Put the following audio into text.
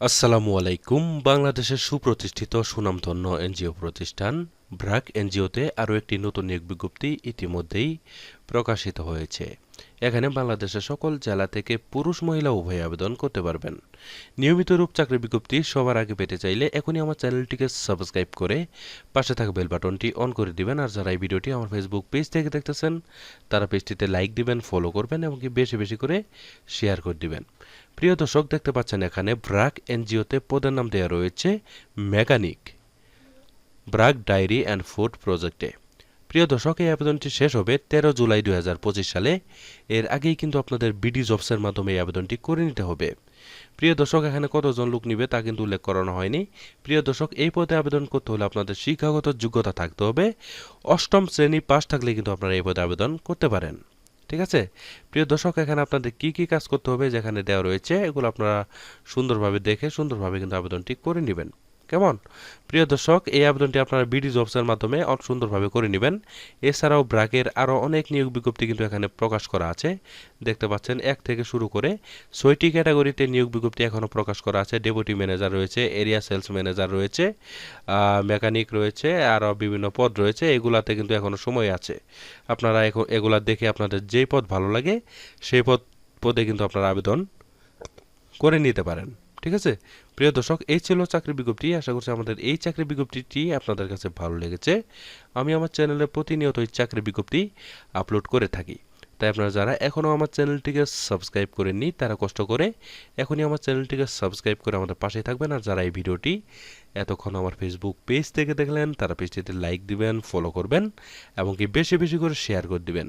আসসালামু আলাইকুম। বাংলাদেশের সুপ্রতিষ্ঠিত সুনামধন্য এনজিও প্রতিষ্ঠান ব্র্যাক এনজিওতে আরও একটি নতুন নিয়োগ বিজ্ঞপ্তি ইতিমধ্যেই প্রকাশিত হয়েছে। এখানে বাংলাদেশের সকল জেলা থেকে পুরুষ, মহিলা উভয় আবেদন করতে পারবেন। নিয়মিত রূপ চাকরি বিজ্ঞপ্তি সবার আগে পেতে চাইলে এখনই আমার চ্যানেলটিকে সাবস্ক্রাইব করে পাশে থাকা বেল বাটনটি অন করে দিবেন। আর যারা এই ভিডিওটি আমার ফেসবুক পেজ থেকে দেখতেছেন, তারা পেজটিতে লাইক দিবেন, ফলো করবেন এবং কি বেশি বেশি করে শেয়ার করে দিবেন। প্রিয় দর্শক, দেখতে পাচ্ছেন এখানে ব্রাক এনজিওতে পদের নাম দেওয়া রয়েছে mechanic, BRAC dairy and food প্রজেক্টে। প্রিয় দর্শক, এই আবেদনটি শেষ হবে তেরো জুলাই দু হাজার পঁচিশ সালে। এর আগেই কিন্তু আপনাদের বিডি জবসের মাধ্যমে এই আবেদনটি করে নিতে হবে। প্রিয় দর্শক, এখানে কতজন লোক নিবে তা কিন্তু উল্লেখ করানো হয়নি। প্রিয় দর্শক, এই পদে আবেদন করতে হলে আপনাদের শিক্ষাগত যোগ্যতা থাকতে হবে। অষ্টম শ্রেণি পাশ থাকলে কিন্তু আপনারা এই পদে আবেদন করতে পারেন। ঠিক আছে? প্রিয় দর্শক, এখানে আপনাদের কি কি কাজ করতে হবে যেখানে দেওয়া রয়েছে, এগুলো আপনারা সুন্দরভাবে দেখে সুন্দরভাবে কিন্তু আবেদনটি করে নেবেন। কেমন? প্রিয় দর্শক, এই আবেদনটি আপনারা বিডি জবসের মাধ্যমে অত সুন্দরভাবে করে নেবেন। এছাড়াও ব্রাকের আরও অনেক নিয়োগ বিজ্ঞপ্তি কিন্তু এখানে প্রকাশ করা আছে। দেখতে পাচ্ছেন, এক থেকে শুরু করে ছয়টি ক্যাটাগরিতে নিয়োগ বিজ্ঞপ্তি এখনও প্রকাশ করা আছে। ডেপুটি ম্যানেজার রয়েছে, এরিয়া সেলস ম্যানেজার রয়েছে মেকানিক রয়েছে, আরও বিভিন্ন পদ রয়েছে। এগুলাতে কিন্তু এখনও সময় আছে। আপনারা এখন এগুলা দেখে আপনাদের যেই পদ ভালো লাগে, সেই পদ পদে কিন্তু আপনারা আবেদন করে নিতে পারেন। ঠিক আছে? প্রিয় দর্শক, এই ছিল চাকরি বিজ্ঞপ্তি। আশা করছি আমাদের এই চাকরি বিজ্ঞপ্তিটি আপনাদের কাছে ভালো লেগেছে। আমি আমার চ্যানেলে প্রতিনিয়ত এই চাকরি বিজ্ঞপ্তি আপলোড করে থাকি। তাই আপনারা যারা এখনও আমার চ্যানেলটিকে সাবস্ক্রাইব করেননি, তারা কষ্ট করে এখনই আমার চ্যানেলটিকে সাবস্ক্রাইব করে আমাদের পাশে থাকবেন। আর যারা এই ভিডিওটি এতক্ষণ আমার ফেসবুক পেজ থেকে দেখলেন, তারা পেজটিতে লাইক দিবেন ফলো করবেন এবং কি বেশি বেশি করে শেয়ার করে দিবেন।